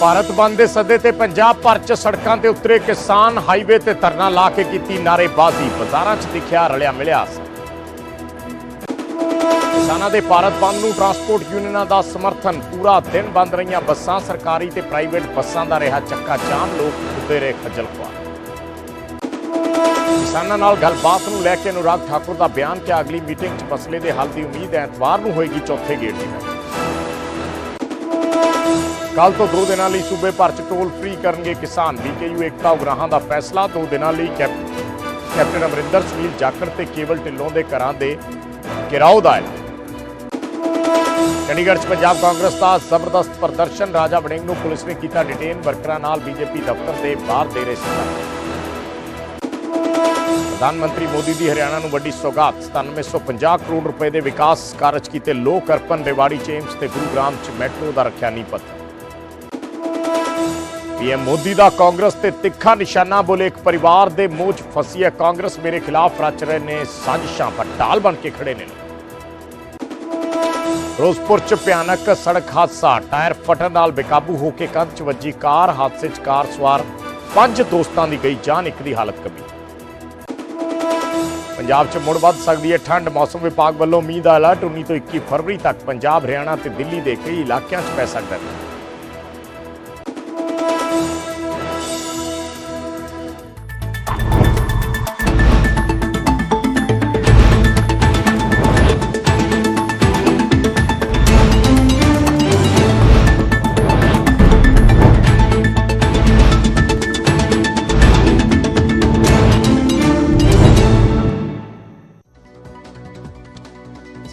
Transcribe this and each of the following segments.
ਭਾਰਤ ਬੰਦ ਦੇ ਸੱਦੇ ਤੇ ਪੰਜਾਬ ਭਰ 'ਚ ਸੜਕਾਂ ਤੇ ਉਤਰੇ ਕਿਸਾਨ ਹਾਈਵੇ ਤੇ ਧਰਨਾ ਲਾ ਕੇ ਕੀਤੀ ਨਾਅਰੇਬਾਜ਼ੀ। ਬਾਜ਼ਾਰਾਂ 'ਚ ਦਿਖਿਆ ਰਲਿਆ ਮਿਲਿਆ ਕਿਸਾਨਾਂ ਦੇ ਭਾਰਤ ਬੰਦ ਨੂੰ ਟਰਾਂਸਪੋਰਟ ਯੂਨੀਅਨਾਂ ਦਾ ਸਮਰਥਨ। ਪੂਰਾ ਦਿਨ ਬੰਦ ਰਹੀਆਂ ਬੱਸਾਂ, ਸਰਕਾਰੀ ਤੇ ਪ੍ਰਾਈਵੇਟ ਬੱਸਾਂ ਦਾ ਰਿਹਾ ਚੱਕਾ ਜਾਮ। ਲੋਕ ਉੱਤੇ ਰਹੇ ਖੱਜਲ ਖੁਆਰ। ਕਿਸਾਨਾਂ ਨਾਲ ਗੱਲਬਾਤ ਨੂੰ ਲੈ ਕੇ ਅਨੁਰਾਗ ਠਾਕੁਰ ਦਾ ਬਿਆਨ ਕਿ ਅਗਲੀ ਮੀਟਿੰਗ 'ਚ ਮਸਲੇ ਦੇ ਹੱਲ ਦੀ ਉਮੀਦ ਐਤਵਾਰ ਨੂੰ ਹੋਏਗੀ ਚੌਥੇ ਗੇੜ ਦੀ। ਕੱਲ ਤੋਂ ਦੋ ਦਿਨਾਂ ਲਈ ਸੂਬੇ ਭਰ 'ਚ ਟੋਲ ਫ੍ਰੀ ਕਰਨਗੇ ਕਿਸਾਨ। ਬੀਕੇਯੂ ਏਕਤਾ ਉਗਰਾਹਾਂ ਦਾ ਫੈਸਲਾ, ਦੋ ਦਿਨਾਂ ਲਈ ਕੈਪ- ਕੈਪਟਨ ਅਮਰਿੰਦਰ ਸੁਨੀਲ ਜਾਖੜ ਤੇ ਕੇਵਲ ਢਿੱਲੋਂ ਦੇ ਘਰਾਂ ਦੇ ਘਿਰਾਓ ਦਾ ਐਲਾਨ। ਚੰਡੀਗੜ੍ਹ 'ਚ ਪੰਜਾਬ ਕਾਂਗਰਸ ਦਾ ਜ਼ਬਰਦਸਤ ਪ੍ਰਦਰਸ਼ਨ, ਰਾਜਾ ਵੜਿੰਗ ਨੂੰ ਪੁਲਿਸ ਨੇ ਕੀਤਾ ਡਿਟੇਨ ਵਰਕਰਾਂ ਨਾਲ ਬੀਜੇਪੀ ਦਫ਼ਤਰ ਦੇ ਬਾਹਰ ਦੇ ਰਹੇ ਸਨ। ਪ੍ਰਧਾਨ ਮੰਤਰੀ ਮੋਦੀ ਦੀ ਹਰਿਆਣਾ ਨੂੰ ਵੱਡੀ ਸੌਗਾਤ 9750 ਕਰੋੜ ਰੁਪਏ ਦੇ ਵਿਕਾਸ ਕਾਰਜ ਕੀਤੇ ਲੋਕ ਅਰਪਣ, ਰੇਵਾੜੀ ਚ ਚੇਮਸ ਤੇ ਗੁਰੂਗ੍ਰਾਮ 'ਚ ਮੈਟਰੋ ਦਾ ਰੱਖਿਆ ਨੀਂਹ ਪੱਥਰ। ਪੀਐਮ ਮੋਦੀ ਦਾ ਕਾਂਗਰਸ ਤੇ ਤਿੱਖਾ ਨਿਸ਼ਾਨਾ ਬੋਲੇ ਇੱਕ ਪਰਿਵਾਰ ਦੇ ਮੂੰਹ 'ਚ ਫਸੀ ਹੈ ਕਾਂਗਰਸ, ਮੇਰੇ ਖਿਲਾਫ ਰਚ ਰਹੇ ਨੇ ਸਾਜ਼ਿਸ਼ਾਂ ਪਰ ਢਾਲ ਬਣ ਕੇ ਖੜੇ ਨੇ ਫਿਰੋਜ਼ਪੁਰ 'ਚ ਭਿਆਨਕ ਸੜਕ ਹਾਦਸਾ, ਟਾਇਰ ਫਟਣ ਨਾਲ ਬੇਕਾਬੂ ਹੋ ਕੇ ਕੰਧ 'ਚ ਵੱਜੀ ਕਾਰ, ਹਾਦਸੇ 'ਚ ਕਾਰ ਸਵਾਰ ਪੰਜ ਦੋਸਤਾਂ ਦੀ ਗਈ ਜਾਨ, ਇੱਕ ਦੀ ਹਾਲਤ ਗੰਭੀਰ। ਪੰਜਾਬ 'ਚ ਮੁੜ ਵੱਧ ਸਕਦੀ ਹੈ ਠੰਡ ਮੌਸਮ ਵਿਭਾਗ ਵੱਲੋਂ ਮੀਂਹ ਦਾ ਅਲਰਟ 19 ਤੋਂ 21 ਫਰਵਰੀ ਤੱਕ ਪੰਜਾਬ, ਹਰਿਆਣਾ ਤੇ ਦਿੱਲੀ ਦੇ ਕਈ ਇਲਾਕਿਆਂ 'ਚ ਪੈ ਸਕਦਾ ਹੈ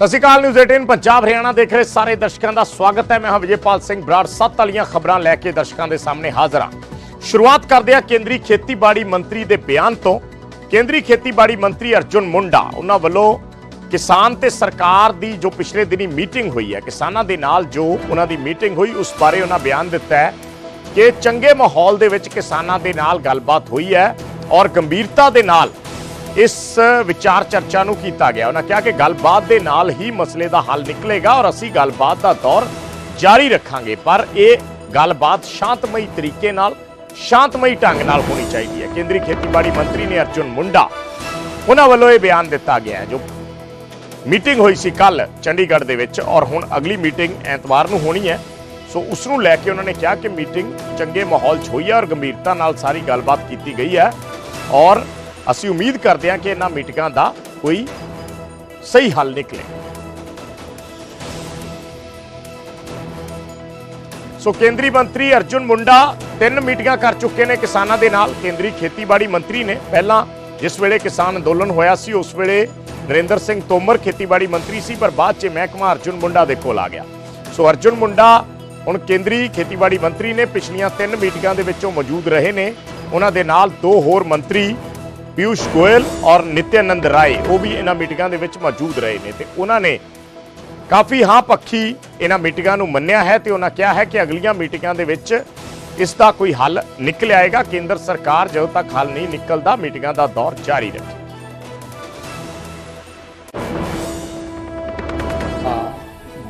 ਸਤਿ ਸ਼੍ਰੀ ਅਕਾਲ, ਨਿਊਜ਼ 18 ਪੰਜਾਬ, ਹਰਿਆਣਾ ਦੇਖ ਰਹੇ ਸਾਰੇ ਦਰਸ਼ਕਾਂ ਦਾ ਸਵਾਗਤ ਹੈ। ਮੈਂ ਹਾਂ ਵਿਜੇਪਾਲ ਸਿੰਘ ਬਰਾੜ। ਸੱਤ ਵਾਲੀਆਂ ਖਬਰਾਂ ਲੈ ਕੇ ਦਰਸ਼ਕਾਂ ਦੇ ਸਾਹਮਣੇ ਹਾਜ਼ਰ ਹਾਂ। ਸ਼ੁਰੂਆਤ ਕਰਦੇ ਹਾਂ ਕੇਂਦਰੀ ਖੇਤੀਬਾੜੀ ਮੰਤਰੀ ਦੇ ਬਿਆਨ ਤੋਂ। ਕੇਂਦਰੀ ਖੇਤੀਬਾੜੀ ਮੰਤਰੀ ਅਰਜੁਨ ਮੁੰਡਾ, ਉਹਨਾਂ ਵੱਲੋਂ ਕਿਸਾਨ ਤੇ ਸਰਕਾਰ ਦੀ ਜੋ ਪਿਛਲੇ ਦਿਨੀ ਮੀਟਿੰਗ ਹੋਈ ਹੈ, ਕਿਸਾਨਾਂ ਦੇ ਨਾਲ ਜੋ ਉਹਨਾਂ ਦੀ ਮੀਟਿੰਗ ਹੋਈ, ਉਸ ਬਾਰੇ ਉਹਨਾਂ ਬਿਆਨ ਦਿੱਤਾ ਹੈ ਕਿ ਚੰਗੇ ਮਾਹੌਲ ਦੇ ਵਿੱਚ ਕਿਸਾਨਾਂ ਦੇ ਨਾਲ ਗੱਲਬਾਤ ਹੋਈ ਹੈ ਔਰ ਗੰਭੀਰਤਾ ਦੇ ਨਾਲ ਇਸ ਵਿਚਾਰ ਚਰਚਾ ਨੂੰ ਕੀਤਾ ਗਿਆ। ਉਹਨਾਂ ਕਿਹਾ ਕਿ ਗੱਲਬਾਤ ਦੇ ਨਾਲ ਹੀ ਮਸਲੇ ਦਾ ਹੱਲ ਨਿਕਲੇਗਾ ਔਰ ਅਸੀਂ ਗੱਲਬਾਤ ਦਾ ਦੌਰ ਜਾਰੀ ਰੱਖਾਂਗੇ। ਪਰ ਇਹ ਗੱਲਬਾਤ ਸ਼ਾਂਤਮਈ ਤਰੀਕੇ ਨਾਲ, ਸ਼ਾਂਤਮਈ ਢੰਗ ਨਾਲ ਹੋਣੀ ਚਾਹੀਦੀ ਹੈ। ਕੇਂਦਰੀ ਖੇਤੀਬਾੜੀ ਮੰਤਰੀ ਨੇ ਅਰਜੁਨ ਮੁੰਡਾ ਉਹਨਾਂ ਵੱਲੋਂ ਇਹ ਬਿਆਨ ਦਿੱਤਾ ਗਿਆ ਹੈ, ਜੋ ਮੀਟਿੰਗ ਹੋਈ ਸੀ ਕੱਲ ਚੰਡੀਗੜ੍ਹ ਦੇ ਵਿੱਚ ਔਰ ਹੁਣ ਅਗਲੀ ਮੀਟਿੰਗ ਐਤਵਾਰ ਨੂੰ ਹੋਣੀ ਹੈ। ਸੋ ਉਸ ਨੂੰ ਲੈ ਕੇ ਉਹਨਾਂ ਨੇ ਕਿਹਾ ਕਿ ਮੀਟਿੰਗ ਚੰਗੇ ਮਾਹੌਲ 'ਚ ਹੋਈ ਹੈ ਔਰ ਗੰਭੀਰਤਾ ਨਾਲ ਸਾਰੀ ਗੱਲਬਾਤ ਕੀਤੀ ਗਈ ਹੈ ਔਰ ਅਸੀਂ ਉਮੀਦ ਕਰਦੇ ਹਾਂ ਕਿ ਇਹਨਾਂ ਮੀਟਿੰਗਾਂ ਦਾ ਕੋਈ ਸਹੀ ਹੱਲ ਨਿਕਲੇ। ਸੋ ਕੇਂਦਰੀ ਮੰਤਰੀ ਅਰਜੁਨ ਮੁੰਡਾ ਤਿੰਨ ਮੀਟਿੰਗਾਂ ਕਰ ਚੁੱਕੇ ਨੇ ਕਿਸਾਨਾਂ ਦੇ ਨਾਲ। ਕੇਂਦਰੀ ਖੇਤੀਬਾੜੀ ਮੰਤਰੀ ਨੇ ਪਹਿਲਾਂ ਜਿਸ ਵੇਲੇ ਕਿਸਾਨ ਅੰਦੋਲਨ ਹੋਇਆ ਸੀ, ਉਸ ਵੇਲੇ ਨਰਿੰਦਰ ਸਿੰਘ ਤੋਮਰ ਖੇਤੀਬਾੜੀ ਮੰਤਰੀ ਸੀ, ਪਰ ਬਾਅਦ 'ਚ ਮਹਿਕਮਾ ਅਰਜੁਨ ਮੁੰਡਾ ਦੇ ਕੋਲ ਆ ਗਿਆ। ਸੋ ਅਰਜੁਨ ਮੁੰਡਾ ਹੁਣ ਕੇਂਦਰੀ ਖੇਤੀਬਾੜੀ ਮੰਤਰੀ ਨੇ ਪਿਛਲੀਆਂ ਤਿੰਨ ਮੀਟਿੰਗਾਂ ਦੇ ਵਿੱਚੋਂ ਮੌਜੂਦ ਰਹੇ ਨੇ। ਉਹਨਾਂ ਦੇ ਨਾਲ ਦੋ ਹੋਰ ਮੰਤਰੀ ਪਿਊਸ਼ ਗੋਇਲ ਔਰ ਨਿਤਿਆਨੰਦ ਰਾਏ ਉਹ ਵੀ ਇਹਨਾਂ ਮੀਟਿੰਗਾਂ ਦੇ ਵਿੱਚ ਮੌਜੂਦ ਰਹੇ ਨੇ ਤੇ ਉਹਨਾਂ ਨੇ ਕਾਫੀ ਹਾਂ ਪੱਖੀ ਇਹਨਾਂ ਮੀਟਿੰਗਾਂ ਨੂੰ ਮੰਨਿਆ ਹੈ ਤੇ ਉਹਨਾਂ ਕਿਹਾ ਹੈ ਕਿ ਅਗਲੀਆਂ ਮੀਟਿੰਗਾਂ ਦੇ ਵਿੱਚ ਇਸ ਦਾ ਕੋਈ ਹੱਲ ਨਿਕਲ ਆਏਗਾ ਕੇਂਦਰ ਸਰਕਾਰ ਜਦੋਂ ਤੱਕ ਹੱਲ ਨਹੀਂ ਨਿਕਲਦਾ ਮੀਟਿੰਗਾਂ ਦਾ ਦੌਰ ਜਾਰੀ ਰੱਖੇ का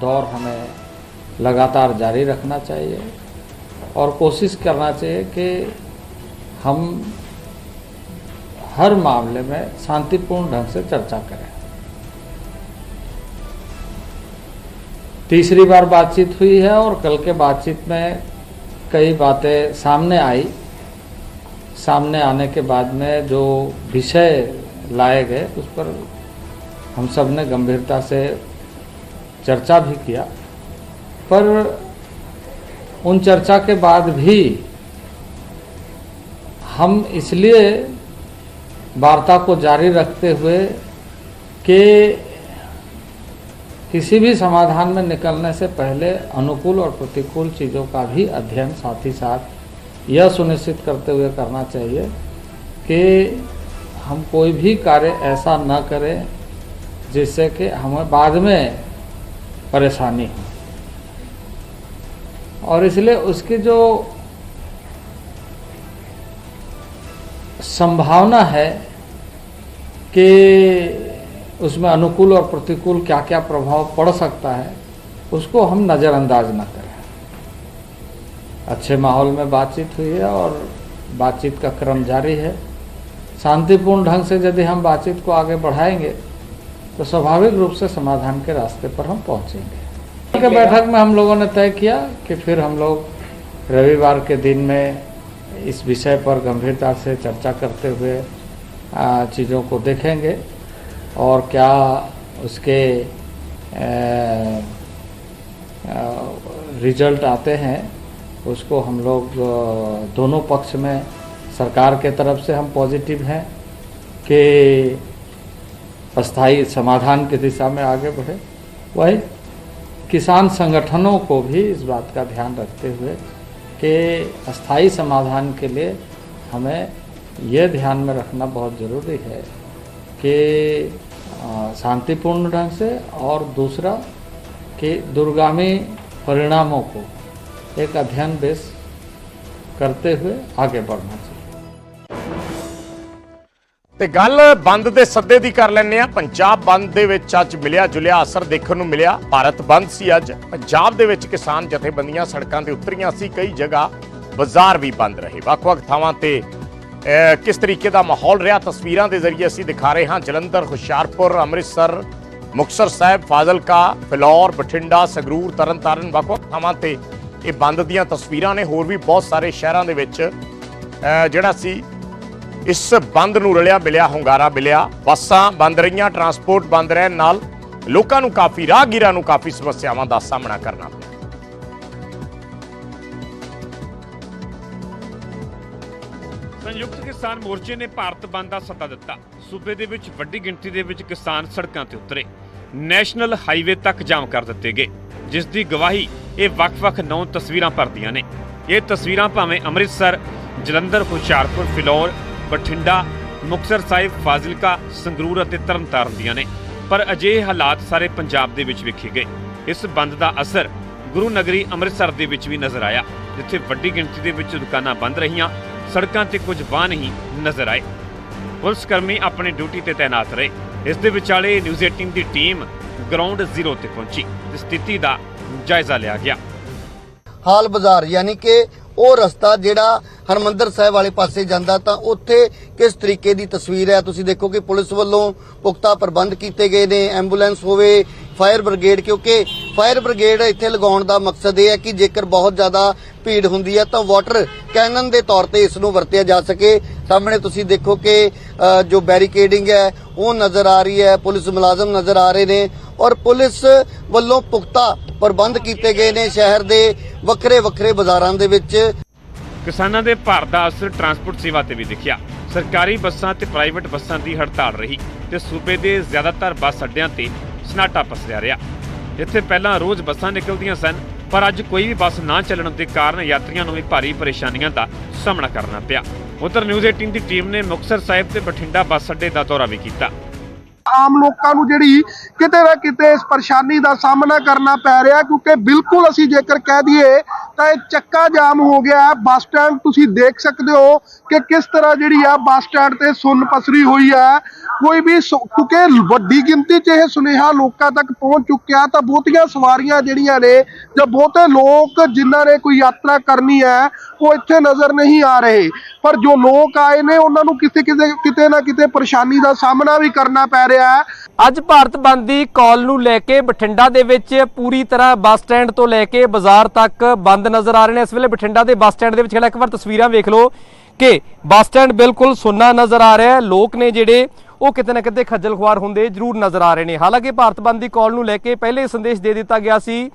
दौर हमें लगातार जारी रखना चाहिए और कोशिश करना चाहिए कि हम हर मामले में शांतिपूर्ण ढंग से चर्चा करें। तीसरी बार बातचीत हुई है और कल के बातचीत में कई बातें सामने आई। सामने आने के बाद में जो विषय लाए गए, उस पर हम सबने गंभीरता से चर्चा भी किया। पर उन चर्चा के बाद भी हम इसलिए वार्ता को जारी रखते हुए कि किसी भी समाधान में निकलने से पहले अनुकूल और प्रतिकूल चीज़ों का भी अध्ययन साथ ही साथ यह सुनिश्चित करते हुए करना चाहिए कि हम कोई भी कार्य ऐसा न करें जिससे कि हमें बाद में परेशानी हो। और इसलिए उसकी जो संभावना है कि उसमें अनुकूल और प्रतिकूल क्या क्या प्रभाव पड़ सकता है उसको हम नज़रअंदाज न करें। अच्छे माहौल में बातचीत हुई है और बातचीत का क्रम जारी है। शांतिपूर्ण ढंग से यदि हम बातचीत को आगे बढ़ाएँगे तो स्वाभाविक रूप से समाधान के रास्ते पर हम पहुँचेंगे। के बैठक में हम लोगों ने तय किया कि फिर हम लोग रविवार के दिन में इस विषय पर गंभीरता से चर्चा करते हुए चीज़ों को देखेंगे और क्या उसके रिज़ल्ट आते हैं, उसको हम लोग दोनों पक्ष में, सरकार के तरफ़ से हम पॉजिटिव हैं कि अस्थाई समाधान की दिशा में आगे बढ़े। वही किसान संगठनों को भी इस बात का ध्यान रखते हुए कि स्थायी समाधान के लिए हमें यह ध्यान में रखना बहुत ज़रूरी है कि शांतिपूर्ण ढंग से और दूसरा कि दुर्गामी परिणामों को एक अध्ययन बेस करते हुए आगे बढ़ना चाहिए। ਤੇ ਗੱਲ ਬੰਦ ਦੇ ਸੱਦੇ ਦੀ ਕਰ ਲੈਂਦੇ ਆ ਪੰਜਾਬ ਬੰਦ ਦੇ ਵਿੱਚ ਅੱਜ ਮਿਲਿਆ ਜੁਲਿਆ ਅਸਰ ਦੇਖਣ ਨੂੰ ਮਿਲਿਆ। ਭਾਰਤ ਬੰਦ ਸੀ ਅੱਜ। ਪੰਜਾਬ ਦੇ ਵਿੱਚ ਕਿਸਾਨ ਜਥੇਬੰਦੀਆਂ ਸੜਕਾਂ ਤੇ ਉਤਰੀਆਂ ਸੀ। ਕਈ ਜਗ੍ਹਾ ਬਾਜ਼ਾਰ ਵੀ ਬੰਦ ਰਹੇ। ਵੱਖ-ਵੱਖ ਥਾਵਾਂ ਤੇ ਕਿਸ ਤਰੀਕੇ ਦਾ ਮਾਹੌਲ ਰਿਹਾ ਤਸਵੀਰਾਂ ਦੇ ਜ਼ਰੀਏ ਅਸੀਂ ਦਿਖਾ ਰਹੇ ਹਾਂ। ਜਲੰਧਰ, ਹੁਸ਼ਿਆਰਪੁਰ, ਅੰਮ੍ਰਿਤਸਰ, ਮੁਕਤਸਰ ਸਾਹਿਬ, ਫਾਜ਼ਿਲਕਾ, ਫਿਲੌਰ, ਬਠਿੰਡਾ, ਸੰਗਰੂਰ, ਤਰਨਤਾਰਨ, ਵੱਖ-ਵੱਖ ਥਾਵਾਂ ਤੇ ਇਹ ਬੰਦ ਦੀਆਂ ਤਸਵੀਰਾਂ ਨੇ। ਹੋਰ ਵੀ ਬਹੁਤ ਸਾਰੇ ਸ਼ਹਿਰਾਂ ਦੇ ਵਿੱਚ ਜਿਹੜਾ ਸੀ ਇਸ ਬੰਦ ਨੂੰ ਰਲਿਆ, ਮਿਲਿਆ, ਹੁੰਗਾਰਾ ਮਿਲਿਆ। ਬੱਸਾਂ ਬੰਦ ਰਹੀਆਂ, ਟਰਾਂਸਪੋਰਟ ਬੰਦ ਰਹਿਣ ਨਾਲ ਲੋਕਾਂ ਨੂੰ ਕਾਫੀ ਰਾਹਗੀਰਾਂ ਨੂੰ ਕਾਫੀ ਸਮੱਸਿਆਵਾਂ ਦਾ ਸਾਹਮਣਾ ਕਰਨਾ ਪਿਆ। ਸੰਯੁਕਤ ਕਿਸਾਨ ਮੋਰਚੇ ਨੇ ਭਾਰਤ ਬੰਦ ਦਾ ਸੱਦਾ ਦਿੱਤਾ। ਸੂਬੇ ਦੇ ਵਿੱਚ ਵੱਡੀ ਗਿਣਤੀ ਦੇ ਵਿੱਚ ਕਿਸਾਨ ਸੜਕਾਂ ਤੇ ਉਤਰੇ। ਨੈਸ਼ਨਲ ਹਾਈਵੇ ਤੱਕ ਜਾਮ ਕਰ ਦਿੱਤੇ ਗਏ। ਜਿਸ ਦੀ ਗਵਾਹੀ ਇਹ ਵੱਖ-ਵੱਖ ਨੌ ਤਸਵੀਰਾਂ ਭਰਦੀਆਂ ਨੇ। ਇਹ ਤਸਵੀਰਾਂ ਭਾਵੇਂ ਅੰਮ੍ਰਿਤਸਰ, ਜਲੰਧਰ, ਹੁਸ਼ਿਆਰਪੁਰ, ਫਿਲੌਰ ਬਠਿੰਡਾ, ਮੁਕਤਸਰ ਸਾਹਿਬ, ਫਾਜ਼ਿਲਕਾ, ਸੰਗਰੂਰ ਅਤੇ ਤਰਨਤਾਰਨ ਦੀਆਂ ਨੇ। ਪਰ ਅਜਿਹੇ ਹਾਲਾਤ ਸਾਰੇ ਪੰਜਾਬ ਦੇ ਵਿੱਚ ਵੇਖੇ ਗਏ। ਇਸ ਬੰਦ ਦਾ ਅਸਰ ਗੁਰੂ ਨਗਰੀ ਅੰਮ੍ਰਿਤਸਰ ਦੇ ਵਿੱਚ ਵੀ ਨਜ਼ਰ ਆਇਆ, ਜਿੱਥੇ ਵੱਡੀ ਗਿਣਤੀ ਦੇ ਵਿੱਚ ਦੁਕਾਨਾਂ ਬੰਦ ਰਹੀਆਂ, ਸੜਕਾਂ ਤੇ ਕੁਝ ਵਾਹਨ ਹੀ ਨਜ਼ਰ ਆਏ। ਪੁਲਿਸ ਕਰਮੀ ਆਪਣੀ ਡਿਊਟੀ ਤੇ ਤਾਇਨਾਤ ਰਹੇ। ਇਸ ਦੇ ਵਿਚਾਲੇ ਨਿਊਜ਼ 18 ਦੀ ਟੀਮ ਗਰਾਊਂਡ ਜ਼ੀਰੋ ਤੇ ਪਹੁੰਚੀ, ਤੇ ਸਥਿਤੀ ਦਾ ਜਾਇਜ਼ਾ ਲਿਆ ਗਿਆ। ਹਾਲ ਬਾਜ਼ਾਰ, ਯਾਨੀ ਕਿ ਉਹ ਰਸਤਾ ਜਿਹੜਾ ਹਰਮੰਦਰ ਸਾਹਿਬ ਵਾਲੇ ਪਾਸੇ ਜਾਂਦਾ ਤਾਂ ਉੱਥੇ ਕਿਸ ਤਰੀਕੇ ਦੀ ਤਸਵੀਰ ਹੈ? ਤੁਸੀਂ ਦੇਖੋ ਕਿ ਪੁਲਿਸ ਵੱਲੋਂ ਪੁਖਤਾ ਪ੍ਰਬੰਧ ਕੀਤੇ ਗਏ ਨੇ, ਐਂਬੂਲੈਂਸ ਹੋਵੇ, ਫਾਇਰ ਬ੍ਰਿਗੇਡ, ਕਿਉਂਕਿ ਫਾਇਰ ਬ੍ਰਿਗੇਡ ਇੱਥੇ ਲਗਾਉਣ ਦਾ ਮਕਸਦ ਇਹ ਹੈ ਕਿ ਜੇਕਰ ਬਹੁਤ ਜ਼ਿਆਦਾ ਭੀੜ ਹੁੰਦੀ ਹੈ ਤਾਂ ਵਾਟਰ ਕੈਨਨ ਦੇ ਤੌਰ ਤੇ ਇਸ ਨੂੰ ਵਰਤਿਆ ਜਾ ਸਕੇ। ਸਾਹਮਣੇ ਤੁਸੀਂ ਦੇਖੋ ਕਿ ਜੋ ਬੈਰੀਕੇਡਿੰਗ ਹੈ, ਉਹ ਨਜ਼ਰ ਆ ਰਹੀ ਹੈ, ਪੁਲਿਸ ਮੁਲਾਜ਼ਮ ਨਜ਼ਰ ਆ ਰਹੇ ਨੇ ਔਰ ਪੁਲਿਸ ਵੱਲੋਂ ਪੁਖਤਾ ਪ੍ਰਬੰਧ ਕੀਤੇ ਗਏ ਨੇ ਸ਼ਹਿਰ ਦੇ ਵੱਖਰੇ ਵੱਖਰੇ ਬਾਜ਼ਾਰਾਂ ਦੇ ਵਿੱਚ। ਕਿਸਾਨਾਂ ਦੇ ਭਾਰ ਦਾ ਅਸਰ ਟਰਾਂਸਪੋਰਟ ਸੇਵਾ ਤੇ ਵੀ ਦਿਖਿਆ। ਸਰਕਾਰੀ ਬੱਸਾਂ ਤੇ ਪ੍ਰਾਈਵੇਟ ਬੱਸਾਂ ਦੀ ਹੜਤਾਲ ਰਹੀ ਤੇ ਸੂਬੇ ਦੇ ਜ਼ਿਆਦਾਤਰ ਬੱਸ ਅੱਡਿਆਂ ਤੇ ਸਨਾਟਾ ਪਸਰਿਆ ਰਿਹਾ। ਇੱਥੇ ਪਹਿਲਾਂ ਰੋਜ਼ ਬੱਸਾਂ ਨਿਕਲਦੀਆਂ ਸਨ, ਪਰ ਅੱਜ ਕੋਈ ਵੀ ਬੱਸ ਨਾ ਚੱਲਣ ਦੇ ਕਾਰਨ ਯਾਤਰੀਆਂ ਨੂੰ ਵੀ ਭਾਰੀ ਪਰੇਸ਼ਾਨੀਆਂ ਦਾ ਸਾਹਮਣਾ ਕਰਨਾ ਪਿਆ। ਉਧਰ ਨਿਊਜ਼ 18 ਦੀ ਟੀਮ ਨੇ ਮੁਕਤਸਰ ਸਾਹਿਬ ਤੇ ਬਠਿੰਡਾ ਬੱਸ ਅੱਡੇ ਦਾ ਦੌਰਾ ਵੀ ਕੀਤਾ। ਆਮ ਲੋਕਾਂ ਨੂੰ ਜਿਹੜੀ ਕਿਤੇ ਨਾ ਕਿਤੇ ਇਸ ਪਰੇਸ਼ਾਨੀ ਦਾ ਸਾਹਮਣਾ ਕਰਨਾ ਪੈ ਰਿਹਾ, ਕਿਉਂਕਿ ਬਿਲਕੁਲ ਅਸੀਂ ਜੇਕਰ ਕਹਿ ਦਈਏ ਤਾਂ ਇਹ ਚੱਕਾ ਜਾਮ ਹੋ ਗਿਆ ਹੈ। ਬੱਸ ਸਟੈਂਡ ਤੁਸੀਂ ਦੇਖ ਸਕਦੇ ਹੋ ਕਿ ਕਿਸ ਤਰ੍ਹਾਂ ਜਿਹੜੀ ਆ ਬੱਸ ਸਟੈਂਡ ਤੇ ਸੁੰਨ ਪਸਰੀ ਹੋਈ ਹੈ। ਕੋਈ ਵੀ ਸੁ- ਕਿਉਂਕਿ ਵੱਡੀ ਗਿਣਤੀ 'ਚ ਇਹ ਸੁਨੇਹਾ ਲੋਕਾਂ ਤੱਕ ਪਹੁੰਚ ਚੁੱਕਿਆ ਤਾਂ ਬਹੁਤੀਆਂ ਸਵਾਰੀਆਂ ਜਿਹੜੀਆਂ ਨੇ ਜਾਂ ਬਹੁਤੇ ਲੋਕ ਜਿਨ੍ਹਾਂ ਨੇ ਕੋਈ ਯਾਤਰਾ ਕਰਨੀ ਹੈ, ਉਹ ਇੱਥੇ ਨਜ਼ਰ ਨਹੀਂ ਆ ਰਹੇ। ਪਰ ਜੋ ਲੋਕ ਆਏ ਨੇ, ਉਹਨਾਂ ਨੂੰ ਕਿਸੇ ਕਿਸੇ ਕਿਤੇ ਨਾ ਕਿਤੇ ਪਰੇਸ਼ਾਨੀ ਦਾ ਸਾਹਮਣਾ ਵੀ ਕਰਨਾ ਪੈ ਰਿਹਾ ਅੱਜ ਭਾਰਤ ਬੰਦ ਦੀ ਕਾਲ ਨੂੰ ਲੈ ਕੇ ਬਠਿੰਡਾ ਦੇ ਵਿੱਚ ਪੂਰੀ ਤਰ੍ਹਾਂ ਬੱਸ ਸਟੈਂਡ ਤੋਂ ਲੈ ਕੇ ਬਾਜ਼ਾਰ ਤੱਕ ਬੰਦ ਨਜ਼ਰ ਆ ਰਹੇ ਨੇ। ਇਸ ਵੇਲੇ ਬਠਿੰਡਾ ਦੇ ਬੱਸ ਸਟੈਂਡ ਦੇ ਵਿੱਚ ਖੜਾ ਇੱਕ ਵਾਰ ਤਸਵੀਰਾਂ ਵੇਖ ਲਓ ਕਿ ਬੱਸ ਸਟੈਂਡ ਬਿਲਕੁਲ ਸੁੰਨਾ ਨਜ਼ਰ ਆ ਰਿਹਾ ਹੈ। ਲੋਕ ਨੇ ਜਿਹੜੇ ਉਹ ਕਿਤੇ ਨਾ ਕਿਤੇ ਖੱਜਲ ਖੁਆਰ ਹੁੰਦੇ ਜ਼ਰੂਰ ਨਜ਼ਰ ਆ ਰਹੇ ਨੇ। ਹਾਲਾਂਕਿ ਭਾਰਤ ਬੰਦ ਦੀ ਕਾਲ ਨੂੰ ਲੈ ਕੇ ਪਹਿਲੇ ਸੰਦੇਸ਼ ਦੇ ਦਿੱਤਾ ਗਿਆ ਸੀ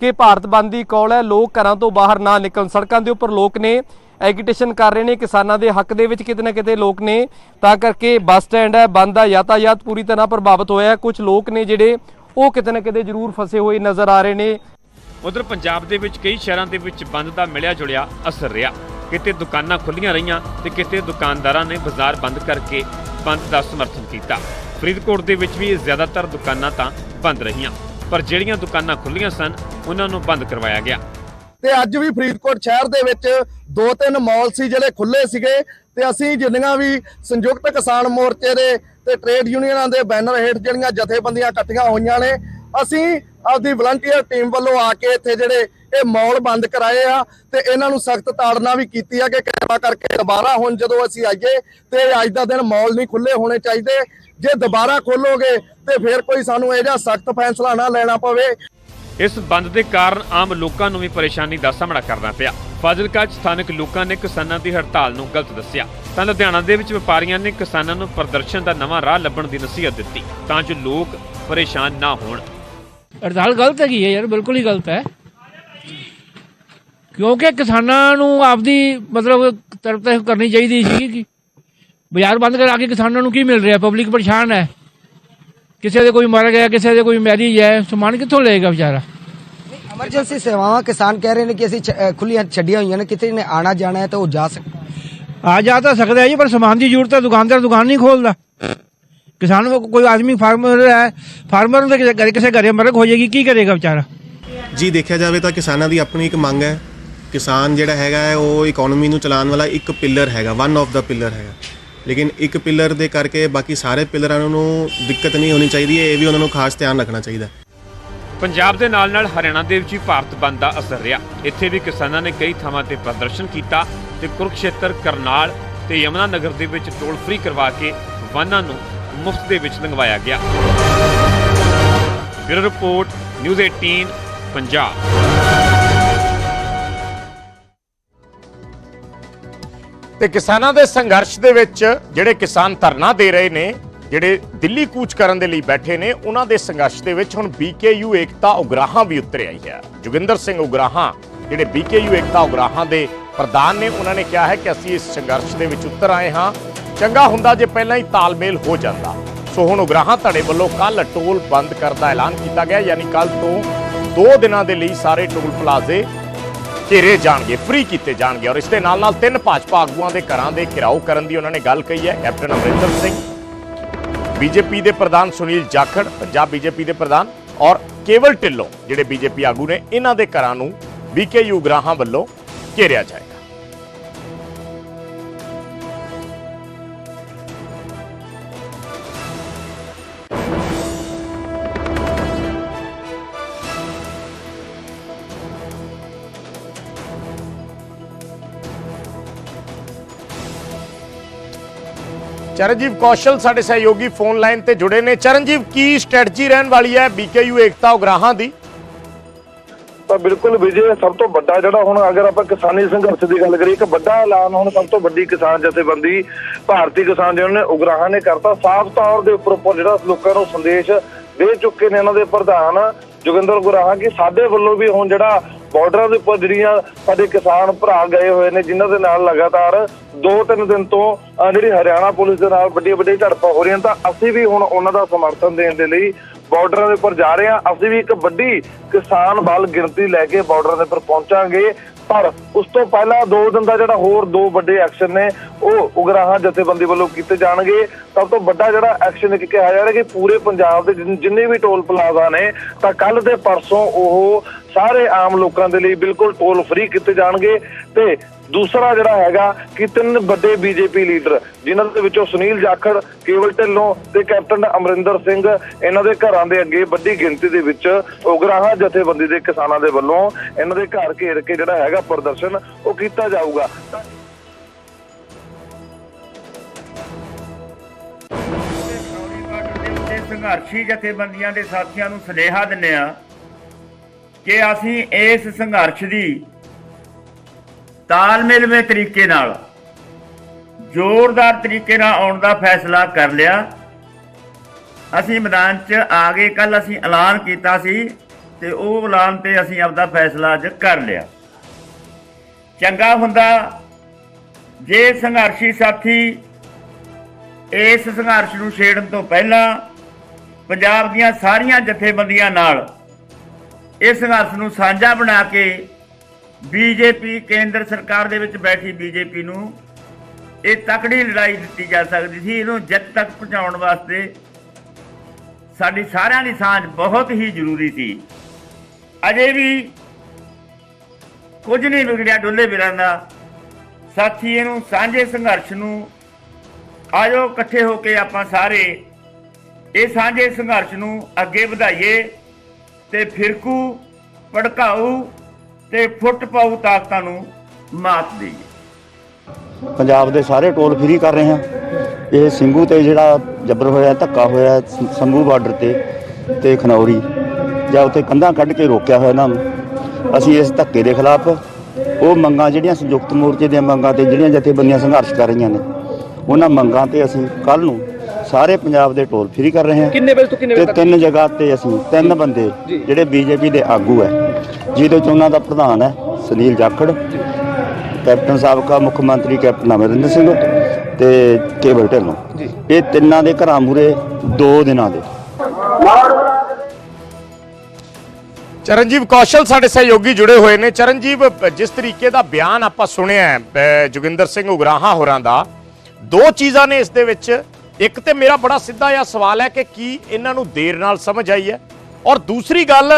ਕਿ ਭਾਰਤ ਬੰਦ ਦੀ ਕਾਲ ਹੈ। ਲੋਕ ਘਰਾਂ ਤੋਂ ਬਾਹਰ ਨਾ ਨਿਕਲਣ। ਸੜਕਾਂ ਦੇ ਉੱਪਰ ਲੋਕ ਨੇ ਐਗੀਟੇਸ਼ਨ ਕਰ ਰਹੇ ਨੇ ਕਿਸਾਨਾਂ ਦੇ ਹੱਕ ਦੇ ਵਿੱਚ ਕਿਤੇ ਨਾ ਕਿਤੇ ਲੋਕ ਨੇ। ਤਾਂ ਕਰਕੇ ਬੱਸ ਸਟੈਂਡ ਹੈ, ਬੰਦ ਆ ਯਾਤਾਯਾਤ ਪੂਰੀ ਤਰ੍ਹਾਂ ਪ੍ਰਭਾਵਿਤ ਹੋਇਆ ਹੈ। ਕੁਝ ਲੋਕ ਨੇ ਜਿਹੜੇ ਉਹ ਕਿਤੇ ਨਾ ਕਿਤੇ ਜ਼ਰੂਰ ਫਸੇ ਹੋਏ ਨਜ਼ਰ ਆ ਰਹੇ ਨੇ। ਉਧਰ ਪੰਜਾਬ ਦੇ ਵਿੱਚ ਕਈ ਸ਼ਹਿਰਾਂ ਦੇ ਵਿੱਚ ਬੰਦ ਦਾ ਮਿਲਿਆ ਜੁਲਿਆ ਅਸਰ ਰਿਹਾ। ਕਿਤੇ ਦੁਕਾਨਾਂ ਖੁੱਲੀਆਂ ਰਹੀਆਂ ਤੇ ਕਿਤੇ ਦੁਕਾਨਦਾਰਾਂ ਨੇ ਬਾਜ਼ਾਰ ਬੰਦ ਕਰਕੇ ਬੰਦ ਦਾ ਸਮਰਥਨ ਕੀਤਾ। ਫਰੀਦਕੋਟ ਦੇ ਵਿੱਚ ਵੀ ਜ਼ਿਆਦਾਤਰ ਦੁਕਾਨਾਂ ਤਾਂ ਬੰਦ ਰਹੀਆਂ। ਪਰ ਜਿਹੜੀਆਂ ਦੁਕਾਨਾਂ ਖੁੱਲੀਆਂ ਸਨ, ਉਹਨਾਂ ਨੂੰ ਬੰਦ ਕਰਵਾਇਆ ਗਿਆ। ਤੇ ਅੱਜ ਵੀ ਫਰੀਦਕੋਟ ਸ਼ਹਿਰ ਦੇ ਵਿੱਚ ਦੋ ਤਿੰਨ ਮਾਲ ਸੀ ਜਿਹੜੇ ਖੁੱਲੇ ਸੀਗੇ ਤੇ ਅਸੀਂ ਜਿੰਨੀਆਂ ਵੀ ਸੰਯੁਕਤ ਕਿਸਾਨ ਮੋਰਚੇ ਦੇ ਤੇ ਟ੍ਰੇਡ ਯੂਨੀਅਨਾਂ ਦੇ ਬੈਨਰ ਹੇਠ ਜਿਹੜੀਆਂ ਜਥੇਬੰਦੀਆਂ ਇਕੱਠੀਆਂ ਹੋਈਆਂ ਨੇ, ਅਸੀਂ ਆਪਦੀ ਵਲੰਟੀਅਰ ਟੀਮ ਵੱਲੋਂ ਆ ਕੇ ਇੱਥੇ ਜਿਹੜੇ ਇਹ ਮੌਲ ਬੰਦ ਕਰਾਏ ਆ ਤੇ ਇਹਨਾਂ ਨੂੰ ਸਖਤ ਤਾੜਨਾ ਵੀ ਕੀਤੀ ਆ ਕਿ ਕਿਰਪਾ ਕਰਕੇ ਦੁਬਾਰਾ ਹੁਣ ਜਦੋਂ ਅਸੀਂ ਆਈਏ ਤੇ ਅੱਜ ਦਾ ਦਿਨ ਮੌਲ ਨਹੀਂ ਖੁੱਲੇ ਹੋਣੇ ਚਾਹੀਦੇ ਜੇ ਦੁਬਾਰਾ ਖੋਲੋਗੇ ਤੇ ਫਿਰ ਕੋਈ ਸਾਨੂੰ ਇਹ ਜਿਹਾ ਸਖਤ ਫੈਸਲਾ ਨਾ ਲੈਣਾ ਪਵੇ। ਇਸ ਬੰਦ ਦੇ ਕਾਰਨ ਆਮ ਲੋਕਾਂ ਨੂੰ ਵੀ ਪਰੇਸ਼ਾਨੀ ਦਾ ਸਾਹਮਣਾ ਕਰਨਾ ਪਿਆ। ਫਾਜ਼ਿਲਕਾ 'ਚ ਸਥਾਨਕ ਲੋਕਾਂ ਨੇ ਕਿਸਾਨਾਂ ਦੀ ਹੜਤਾਲ ਨੂੰ ਗਲਤ ਦੱਸਿਆ। ਤਾਂ ਲੁਧਿਆਣਾ ਦੇ ਵਿੱਚ ਵਪਾਰੀਆਂ ਨੇ ਕਿਸਾਨਾਂ ਨੂੰ ਪ੍ਰਦਰਸ਼ਨ ਦਾ ਨਵਾਂ ਰਾਹ ਲੱਭਣ ਦੀ ਨਸੀਹਤ ਦਿੱਤੀ ਤਾਂ ਜੋ ਲੋਕ ਪਰੇਸ਼ਾਨ ਨਾ ਹੋਣ। ਹੜਤਾਲ ਗਲਤ ਹੈਗੀ ਹੈ ਯਾਰ ਬਿਲਕੁਲ ਹੀ ਗਲਤ ਹੈ। ਕਿਉਂਕਿ ਕਿਸਾਨਾਂ ਨੂੰ ਆਪਦੀ ਮਤਲਬ ਤਰਫ ਤੇ ਕਰਨੀ ਚਾਹੀਦੀ ਸੀ ਕਿ ਬਾਜ਼ਾਰ ਬੰਦ ਕਰਾ ਕੇ ਕਿਸਾਨਾਂ ਨੂੰ ਕੀ ਮਿਲ ਰਿਹਾ? ਪਬਲਿਕ ਪਰੇਸ਼ਾਨ ਹੈ। ਕਿਸੇ ਦੇ ਕੋਈ ਮਰ ਗਿਆ ਕਿਸੇ ਦੇ ਕੋਈ ਮੈਰਿਜ ਹੈ ਸਮਾਨ ਕਿੱਥੋਂ ਲਏਗਾ ਵਿਚਾਰਾ? ਐਮਰਜੈਂਸੀ ਸੇਵਾਵਾਂ ਕਿਸਾਨ ਕਹਿ ਰਹੇ ਨੇ ਕਿ ਅਸੀਂ ਖੁੱਲੀਆਂ ਛੱਡੀਆਂ ਹੋਈਆਂ ਨੇ ਕਿਤੇ ਨੇ ਆਣਾ ਜਾਣਾ ਹੈ ਤਾਂ ਉਹ ਜਾ ਸਕਦਾ ਆ ਜਾ ਤਾਂ ਸਕਦਾ ਹੈ ਜੀ ਪਰ ਸਮਾਨ ਦੀ ਜ਼ਰੂਰਤ ਹੈ ਦੁਕਾਨਦਾਰ ਦੁਕਾਨ ਨਹੀਂ ਖੋਲਦਾ। ਕਿਸਾਨ ਕੋਈ ਆਦਮੀ ਫਾਰਮਰ ਹੈ ਫਾਰਮਰ ਨੂੰ ਤਾਂ ਕਿਸੇ ਘਰੇ ਕਿਸੇ ਘਰੇ ਮਰਗ ਹੋ ਜਾਏਗੀ ਕੀ ਕਰੇਗਾ ਵਿਚਾਰਾ? ਜੀ ਦੇਖਿਆ ਜਾਵੇ ਤਾਂ ਕਿਸਾਨਾਂ ਦੀ ਆਪਣੀ ਇੱਕ ਮੰਗ ਹੈ। ਕਿਸਾਨ ਜਿਹੜਾ ਹੈਗਾ ਉਹ ਇਕਨੋਮੀ ਨੂੰ ਚਲਾਉਣ ਵਾਲਾ ਇੱਕ ਪਿੱਲਰ ਹੈਗਾ ਵਨ ਆਫ ਦਾ ਪਿੱਲਰ ਹੈਗਾ। ਲੇਕਿਨ ਇੱਕ ਪਿਲਰ ਦੇ ਕਰਕੇ ਬਾਕੀ ਸਾਰੇ ਪਿਲਰਾਂ ਨੂੰ ਦਿੱਕਤ ਨਹੀਂ ਹੋਣੀ ਚਾਹੀਦੀ, ਇਹ ਵੀ ਉਹਨਾਂ ਨੂੰ ਖਾਸ ਧਿਆਨ ਰੱਖਣਾ ਚਾਹੀਦਾ। ਪੰਜਾਬ ਦੇ ਨਾਲ-ਨਾਲ ਹਰਿਆਣਾ ਦੇ ਵਿੱਚ ਭਾਰਤ ਬੰਦ ਦਾ ਅਸਰ ਰਿਹਾ। ਇੱਥੇ ਵੀ ਕਿਸਾਨਾਂ ਨੇ ਕਈ ਥਾਵਾਂ ਤੇ ਪ੍ਰਦਰਸ਼ਨ ਕੀਤਾ ਤੇ ਕੁਰਕਸ਼ੇਤਰ, ਕਰਨਾਲ ਤੇ ਯਮਨਾ ਨਗਰ ਦੇ ਵਿੱਚ ਟੋਲ ਫ੍ਰੀ ਕਰਵਾ ਕੇ ਵਾਹਨਾਂ ਨੂੰ ਮੁਫਤ ਦੇ ਵਿੱਚ ਲੰਗਵਾਇਆ ਗਿਆ। Bureau report, news 18 Punjab. ਤੇ ਕਿਸਾਨਾਂ ਦੇ ਸੰਘਰਸ਼ ਦੇ ਵਿੱਚ ਜਿਹੜੇ ਕਿਸਾਨ ਧਰਨਾ ਦੇ ਰਹੇ ਨੇ, ਜਿਹੜੇ ਦਿੱਲੀ ਕੂਚ ਕਰਨ ਦੇ ਲਈ ਬੈਠੇ ਨੇ, ਉਹਨਾਂ ਦੇ ਸੰਘਰਸ਼ ਦੇ ਵਿੱਚ ਹੁਣ ਬੀਕੇਯੂ ਏਕਤਾ ਉਗਰਾਹਾਂ ਵੀ ਉਤਰ ਆਈ ਹੈ। ਜੋਗਿੰਦਰ ਸਿੰਘ ਉਗਰਾਹਾਂ, ਜਿਹੜੇ ਬੀਕੇਯੂ ਏਕਤਾ ਉਗਰਾਹਾਂ ਦੇ ਪ੍ਰਧਾਨ ਨੇ, ਉਹਨਾਂ ਨੇ ਕਿਹਾ ਹੈ ਕਿ ਅਸੀਂ ਇਸ ਸੰਘਰਸ਼ ਦੇ ਵਿੱਚ ਉਤਰ ਆਏ ਹਾਂ। ਚੰਗਾ ਹੁੰਦਾ ਜੇ ਪਹਿਲਾਂ ਹੀ ਤਾਲਮੇਲ ਹੋ ਜਾਂਦਾ। ਸੋ ਹੁਣ ਉਗਰਾਹਾਂ ਧੜੇ ਵੱਲੋਂ ਕੱਲ ਟੋਲ ਬੰਦ ਕਰਨ ਦਾ ਐਲਾਨ ਕੀਤਾ ਗਿਆ, ਯਾਨੀ ਕੱਲ ਤੋਂ 2 ਦਿਨਾਂ ਦੇ ਲਈ ਸਾਰੇ ਟੋਲ ਪਲਾਜ਼ੇ ਘੇਰੇ ਜਾਣਗੇ ਫ੍ਰੀ ਕੀਤੇ ਜਾਣਗੇ ਔਰ ਇਸ ਦੇ ਨਾਲ ਨਾਲ ਤਿੰਨ ਭਾਜਪਾ ਆਗੂਆਂ ਦੇ ਘਰਾਂ ਦੇ ਘਿਰਾਓ ਕਰਨ ਦੀ ਉਹਨਾਂ ਨੇ ਗੱਲ ਕਹੀ ਹੈ, ਕੈਪਟਨ ਅਮਰਿੰਦਰ ਸਿੰਘ, ਬੀਜੇਪੀ ਦੇ ਪ੍ਰਧਾਨ ਸੁਨੀਲ ਜਾਖੜ, ਪੰਜਾਬ ਬੀਜੇਪੀ ਦੇ ਪ੍ਰਧਾਨ ਔਰ ਕੇਵਲ ਢਿੱਲੋਂ, ਜਿਹੜੇ ਬੀਜੇਪੀ ਆਗੂ ਨੇ, ਇਹਨਾਂ ਦੇ ਘਰਾਂ ਨੂੰ ਬੀਕੇਯੂ ਯੂਗਰਾਹਾਂ ਵੱਲੋਂ ਘੇਰਿਆ ਜਾਏ। ਚਰਨਜੀਵ ਕੌਸ਼ਲ ਸਾਡੇ ਸਹਿਯੋਗੀ ਫੋਨ ਲਾਈਨ ਤੇ ਜੁੜੇ ਨੇ। ਚਰਨਜੀਵ ਕੀ ਸਟ੍ਰੈਟਜੀ ਰਹਿਣ ਵਾਲੀ ਹੈ ਬੀਕੇਯੂ ਏਕਤਾ ਉਗਰਾਹਾਂ ਦੀ? ਤਾਂ ਬਿਲਕੁਲ ਵਿਜੇ, ਸਭ ਤੋਂ ਵੱਡਾ ਜਿਹੜਾ ਹੁਣ ਅਗਰ ਆਪਾਂ ਕਿਸਾਨੀ ਸੰਘਰਸ਼ ਦੀ ਗੱਲ ਕਰੀਏ, ਇੱਕ ਵੱਡਾ ਐਲਾਨ ਹੁਣ ਸਭ ਤੋਂ ਵੱਡੀ ਕਿਸਾਨ ਜਥੇਬੰਦੀ, ਭਾਰਤੀ ਕਿਸਾਨ ਯੂਨੀਅਨ ਨੇ ਉਗਰਾਹਾਂ ਨੇ ਕਰਤਾ। ਸਾਫ਼ ਤੌਰ ਦੇ ਉੱਪਰ ਉੱਪਰ ਜਿਹੜਾ ਲੋਕਾਂ ਨੂੰ ਸੰਦੇਸ਼ ਦੇ ਚੁੱਕੇ ਨੇ ਇਹਨਾਂ ਦੇ ਪ੍ਰਧਾਨ ਜੋਗਿੰਦਰ ਗੁਰਾਹਾਂ ਕਿ ਸਾਡੇ ਵੱਲੋਂ ਵੀ ਹੁਣ ਜਿਹੜਾ ਬਾਰਡਰਾਂ ਦੇ ਉੱਪਰ ਜਿਹੜੀਆਂ ਸਾਡੇ ਕਿਸਾਨ ਭਰਾ ਗਏ ਹੋਏ ਨੇ, ਜਿਨ੍ਹਾਂ ਦੇ ਨਾਲ ਲਗਾਤਾਰ ਦੋ ਤਿੰਨ ਦਿਨ ਤੋਂ ਜਿਹੜੀ ਹਰਿਆਣਾ ਪੁਲਿਸ ਦੇ ਨਾਲ ਵੱਡੀਆਂ ਵੱਡੀਆਂ ਝੜਪਾਂ ਹੋ ਰਹੀਆਂ ਤਾਂ ਅਸੀਂ ਵੀ ਹੁਣ ਉਹਨਾਂ ਦਾ ਸਮਰਥਨ ਦੇਣ ਦੇ ਲਈ ਬਾਰਡਰਾਂ ਦੇ ਉੱਪਰ ਜਾ ਰਹੇ ਹਾਂ। ਅਸੀਂ ਵੀ ਇੱਕ ਵੱਡੀ ਕਿਸਾਨ ਬਲ ਗਿਣਤੀ ਲੈ ਕੇ ਬਾਰਡਰਾਂ ਦੇ ਉੱਪਰ ਪਹੁੰਚਾਂਗੇ। ਪਰ ਉਸ ਤੋਂ ਪਹਿਲਾਂ ਦੋ ਦਿਨ ਦਾ ਜਿਹੜਾ ਹੋਰ ਦੋ ਵੱਡੇ ਐਕਸ਼ਨ ਨੇ, ਉਹ ਉਗਰਾਹਾਂ ਜਥੇਬੰਦੀ ਵੱਲੋਂ ਕੀਤੇ ਜਾਣਗੇ। ਸਭ ਤੋਂ ਵੱਡਾ ਜਿਹੜਾ ਐਕਸ਼ਨ ਇੱਕ ਕਿਹਾ ਜਾ ਰਿਹਾ ਕਿ ਪੂਰੇ ਪੰਜਾਬ ਦੇ ਜਿੰਨੇ ਵੀ ਟੋਲ ਪਲਾਜ਼ਾ ਨੇ, ਤਾਂ ਕੱਲ ਤੇ ਪਰਸੋਂ ਉਹ ਸਾਰੇ ਆਮ ਲੋਕਾਂ ਦੇ ਲਈ ਬਿਲਕੁਲ ਟੋਲ ਫ੍ਰੀ ਕੀਤੇ ਜਾਣਗੇ। ਤੇ ਦੂਸਰਾ ਜਿਹੜਾ ਹੈਗਾ ਕਿ ਤਿੰਨ ਵੱਡੇ ਬੀਜੇਪੀ ਲੀਡਰ, ਜਿਨ੍ਹਾਂ ਦੇ ਵਿੱਚੋਂ ਸੁਨੀਲ ਜਾਖੜ, ਕੇਵਲ ਢਿੱਲੋਂ ਤੇ ਕੈਪਟਨ ਅਮਰਿੰਦਰ ਸਿੰਘ, ਇਹਨਾਂ ਦੇ ਘਰਾਂ ਦੇ ਅੱਗੇ ਵੱਡੀ ਗਿਣਤੀ ਦੇ ਵਿੱਚ ਉਗਰਾਹਾਂ ਜਥੇਬੰਦੀ ਦੇ ਕਿਸਾਨਾਂ ਦੇ ਵੱਲੋਂ ਇਹਨਾਂ ਦੇ ਘਰ ਘੇਰ ਕੇ ਜਿਹੜਾ ਹੈਗਾ ਪ੍ਰਦਰਸ਼ਨ ਉਹ ਕੀਤਾ ਜਾਊਗਾ। ਤਾਂ ਸੰਘਰਸ਼ੀ ਜਥੇਬੰਦੀਆਂ ਦੇ ਸਾਥੀਆਂ ਨੂੰ ਸੁਨੇਹਾ ਦਿੰਨੇ ਆ ਕਿ ਅਸੀਂ ਇਸ ਸੰਘਰਸ਼ ਦੀ ਤਾਲਮੇਲਵੇਂ ਤਰੀਕੇ ਨਾਲ, ਜ਼ੋਰਦਾਰ ਤਰੀਕੇ ਨਾਲ ਆਉਣ ਦਾ ਫੈਸਲਾ ਕਰ ਲਿਆ। ਅਸੀਂ ਮੈਦਾਨ 'ਚ ਆ ਗਏ ਕੱਲ ਅਸੀਂ ਐਲਾਨ ਕੀਤਾ ਸੀ ਤੇ ਉਹ ਐਲਾਨ ਤੇ ਅਸੀਂ ਆਪਦਾ ਫੈਸਲਾ ਅੱਜ ਕਰ ਲਿਆ। ਚੰਗਾ ਹੁੰਦਾ, ਜੇ ਸੰਘਰਸ਼ੀ ਸਾਥੀ ਇਸ ਸੰਘਰਸ਼ ਨੂੰ ਛੇੜਨ ਤੋਂ ਪਹਿਲਾਂ ਪੰਜਾਬ ਦੀਆਂ ਸਾਰੀਆਂ ਜਥੇਬੰਦੀਆਂ ਨਾਲ ਇਸ ਸੰਘਰਸ਼ ਨੂੰ ਸਾਂਝਾ ਬਣਾ ਕੇ ਬੀਜੇਪੀ ਕੇਂਦਰ ਸਰਕਾਰ ਦੇ ਵਿੱਚ ਬੈਠੀ ਬੀਜੇਪੀ ਨੂੰ ਇਹ ਤਕੜੀ ਲੜਾਈ ਦਿੱਤੀ ਜਾ ਸਕਦੀ ਸੀ, ਇਹਨੂੰ ਜਿੱਤ ਤੱਕ ਪਹੁੰਚਾਉਣ ਵਾਸਤੇ ਸਾਡੀ ਸਾਰਿਆਂ ਦੀ ਸਾਂਝ ਬਹੁਤ ਹੀ ਜ਼ਰੂਰੀ ਸੀ। ਅਜੇ ਵੀ ਕੁਝ ਨਹੀਂ ਵਿਗੜਿਆ ਡੋਲੇ ਵੀਰਾਂ ਦਾ। ਸਾਥੀ, ਇਹਨੂੰ ਸਾਂਝੇ ਸੰਘਰਸ਼ ਨੂੰ ਆਜੋ, ਇਕੱਠੇ ਹੋ ਕੇ ਆਪਾਂ ਸਾਰੇ ਇਹ ਸਾਂਝੇ ਸੰਘਰਸ਼ ਨੂੰ ਅੱਗੇ ਵਧਾਈਏ ਤੇ ਫਿਰਕੂ, ਭੜਕਾਊ ਤੇ ਫੁੱਟ ਪਾਉ ਤਾਕਤਾਂ ਨੂੰ ਮਾਤ ਦੇਈਏ। ਪੰਜਾਬ ਦੇ ਸਾਰੇ ਟੋਲ ਫ੍ਰੀ ਕਰ ਰਹੇ ਹਾਂ। ਇਹ ਸਿੰਘੂ ਤੇ ਜਿਹੜਾ ਜਬਰ ਹੋਇਆ, ਧੱਕਾ ਹੋਇਆ ਸ- ਸੰਭੂ ਬਾਰਡਰ ਤੇ ਤੇ ਖਨੌਰੀ, ਜਾਂ ਉੱਥੇ ਕੰਧਾਂ ਕੱਢ ਕੇ ਰੋਕਿਆ ਹੋਇਆ ਇਹਨਾਂ ਨੂੰ। ਅਸੀਂ ਇਸ ਧੱਕੇ ਦੇ ਖਿਲਾਫ ਉਹ ਮੰਗਾਂ ਜਿਹੜੀਆਂ ਸੰਯੁਕਤ ਮੋਰਚੇ ਦੀਆਂ ਮੰਗਾਂ ਤੇ ਜਿਹੜੀਆਂ ਜਥੇਬੰਦੀਆਂ ਸੰਘਰਸ਼ ਕਰ ਰਹੀਆਂ ਨੇ, ਉਹਨਾਂ ਮੰਗਾਂ ਤੇ ਅਸੀਂ ਕੱਲ ਨੂੰ ਸਾਰੇ ਪੰਜਾਬ ਦੇ ਟੋਲ ਫ੍ਰੀ ਕਰ ਰਹੇ ਹਾਂ। ਕਿੰਨੇ ਵਜੇ ਤੋਂ ਕਿੰਨੇ ਤੇ ਵਜੇ ਤੱਕ? ਤਿੰਨ ਜਗ੍ਹਾ ਤੇ ਅਸੀਂ ਤਿੰਨ ਬੰਦੇ ਜਿਹੜੇ ਬੀਜੇਪੀ ਦੇ ਆਗੂ ਹੈ ਜਿਹਦੇ ਚ ਉਹਨਾਂ ਦਾ ਪ੍ਰਧਾਨ ਹੈ ਸੁਨੀਲ ਜਾਖੜ ਕੈਪਟਨ ਸਾਬਕਾ ਮੁੱਖ ਮੰਤਰੀ ਕੈਪਟਨ ਅਮਰਿੰਦਰ ਸਿੰਘ ਤੇ ਕੇਵਲ ਢਿੱਲੋਂ। ਇਹ ਤਿੰਨਾਂ ਦੇ ਘਰਾਂ ਮੂਰੇ ਦੋ ਦਿਨਾਂ ਦੇ। ਚਰਨਜੀਵ ਕੌਸ਼ਲ ਸਾਡੇ ਸਹਿਯੋਗੀ ਜੁੜੇ ਹੋਏ ਨੇ। ਚਰਨਜੀਵ ਜਿਸ ਤਰੀਕੇ ਦਾ ਬਿਆਨ ਆਪਾਂ ਸੁਣਿਆ ਹੈ, ਜੋਗਿੰਦਰ ਸਿੰਘ ਉਗਰਾਹਾਂ ਹੋਰਾਂ ਦਾ ਦੋ ਚੀਜ਼ਾਂ ਨੇ ਇਸ ਦੇ ਵਿੱਚ। ਇੱਕ ਤੇ ਮੇਰਾ ਬੜਾ ਸਿੱਧਾ ਜਿਹਾ ਸਵਾਲ ਹੈ ਕਿ ਕੀ ਇਹਨਾਂ ਨੂੰ ਦੇਰ ਨਾਲ ਸਮਝ ਆਈ ਹੈ? ਔਰ ਦੂਸਰੀ ਗੱਲ